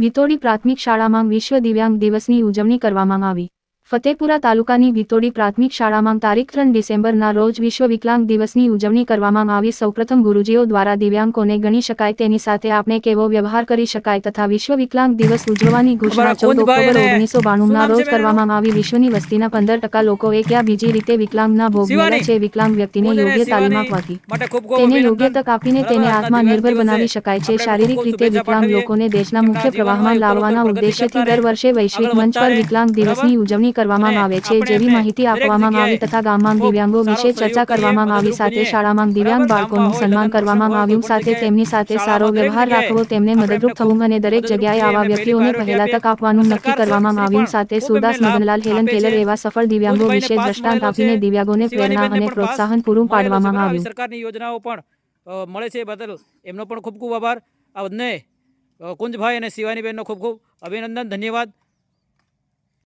વિતોડી પ્રાથમિક શાળામાં વિશ્વ દિવ્યાંગ દિવસની ઉજવણી કરવામાં આવી. ફતેપુરા તાલુકાની વિતોડી પ્રાથમિક શાળામાં તારીખ ત્રણ ડિસેમ્બરના રોજ વિશ્વ વિકલાંગ દિવસની ઉજવણી કરવામાં આવી. સૌપ્રથમ ગુરુજીઓ દ્વારા દિવ્યાંગોને ગણી શકાય તેની સાથે આપણે કેવો વ્યવહાર કરી શકાય તથા વિશ્વ વિકલાંગ દિવસ ઉજવવાની ઘોષણા ચૌદ ઓક્ટોબર ઓગણીસો બાણુંના રોજ કરવામાં આવી. વિશ્વની વસ્તીના પંદર ટકા લોકો એક યા બીજી રીતે વિકલાંગના ભોગ શિવાની. છે. વિકલાંગ વ્યક્તિને યોગ્ય તાલીમ આપવાથી. તેને યોગ્ય તક આપીને તેને આત્મનિર્ભર બનાવી શકાય છે. શારીરિક રીતે વિકલાંગ લોકોને દેશના મુખ્ય પ્રવાહમાં લાવવાના ઉદ્દેશ્યથી દર વર્ષે વૈશ્વિક મંચ પર વિકલાંગ દિવસની ઉજવણી કરવામાં આવે છે જેવી માહિતી આપવામાં આવી તથા ગામમાં દિવ્યાંગો વિશે ચર્ચા કરવામાં આવી સાથે શાળામાં દિવ્યાંગ બાળકોનું સન્માન કરવામાં આવ્યું સાથે તેમની સાથે સારો વ્યવહાર રાખવો તેમને મદદરૂપ થવું અને દરેક જગ્યાએ આવા વ્યક્તિઓને પહેલા તક આપવાનું નક્કી કરવામાં આવ્યું સાથે સુરદાસ મદનલાલ હેલન ટેલર એવા સફળ દિવ્યાંગો વિશે દ્રષ્ટાંત આપીને દિવ્યાંગોને પ્રેરણા અને પ્રોત્સાહન પૂરું પાડવામાં આવ્યું. સરકારની યોજનાઓ પણ મળે છે બદલ. એમનો પણ ખૂબ ખૂબ આભાર. આ બંને કુંજભાઈ અને શિવાનીબેનનો ખૂબ ખૂબ અભિનંદન ધન્યવાદ.